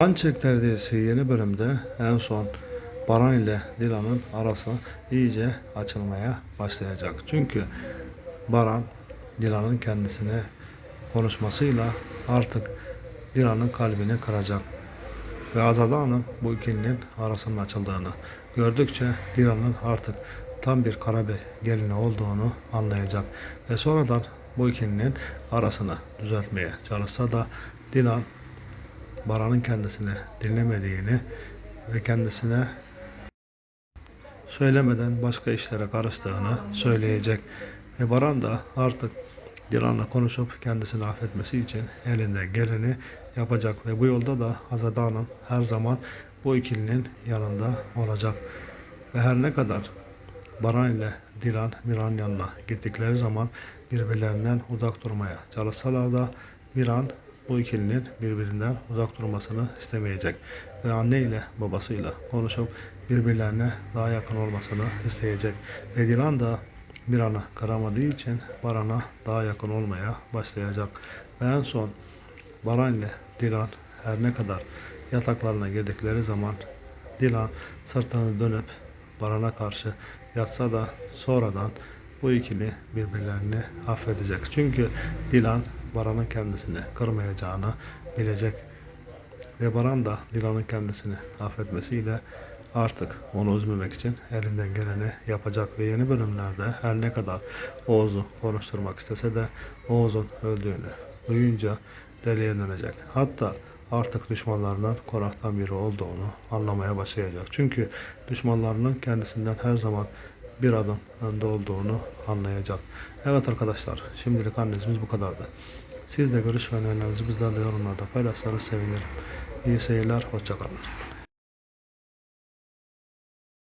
Ançekler dizisi yeni bölümde en son Baran ile Dilan'ın arası iyice açılmaya başlayacak. Çünkü Baran Dilan'ın kendisine konuşmasıyla artık Dilan'ın kalbini kıracak. Ve Azade Hanım bu ikilinin arasının açıldığını gördükçe Dilan'ın artık tam bir Karabey gelini olduğunu anlayacak. Ve sonradan bu ikilinin arasını düzeltmeye çalışsa da Dilan Baran'ın kendisini dinlemediğini ve kendisine söylemeden başka işlere karıştığını söyleyecek. Ve Baran da artık Dilan'la konuşup kendisini affetmesi için elinden geleni yapacak. Ve bu yolda da Azade Hanım her zaman bu ikilinin yanında olacak. Ve her ne kadar Baran ile Dilan Miran yanına gittikleri zaman birbirlerinden uzak durmaya çalışsalar da Miran bu ikilinin birbirinden uzak durmasını istemeyecek ve anne ile babasıyla konuşup birbirlerine daha yakın olmasını isteyecek ve Dilan da Miran'ı kıramadığı için Baran'a daha yakın olmaya başlayacak ve en son Baran ile Dilan her ne kadar yataklarına girdikleri zaman Dilan sırtını dönüp Baran'a karşı yatsa da sonradan bu ikili birbirlerini affedecek. Çünkü Dilan Baran'ın kendisini kırmayacağını bilecek. Ve Baran da Dilan'ın kendisini affetmesiyle artık onu üzmemek için elinden geleni yapacak ve yeni bölümlerde her ne kadar Oğuz'u konuşturmak istese de Oğuz'un öldüğünü duyunca deliye dönecek. Hatta artık düşmanlarının konaktan biri olduğunu anlamaya başlayacak. Çünkü düşmanlarının kendisinden her zaman bir adım önde olduğunu anlayacak. Evet arkadaşlar şimdilik analizimiz bu kadardı. Siz de görüş ve önerilerinizi bizlerle yorumlarda paylaşsanız sevinirim. İyi seyirler, hoşçakalın.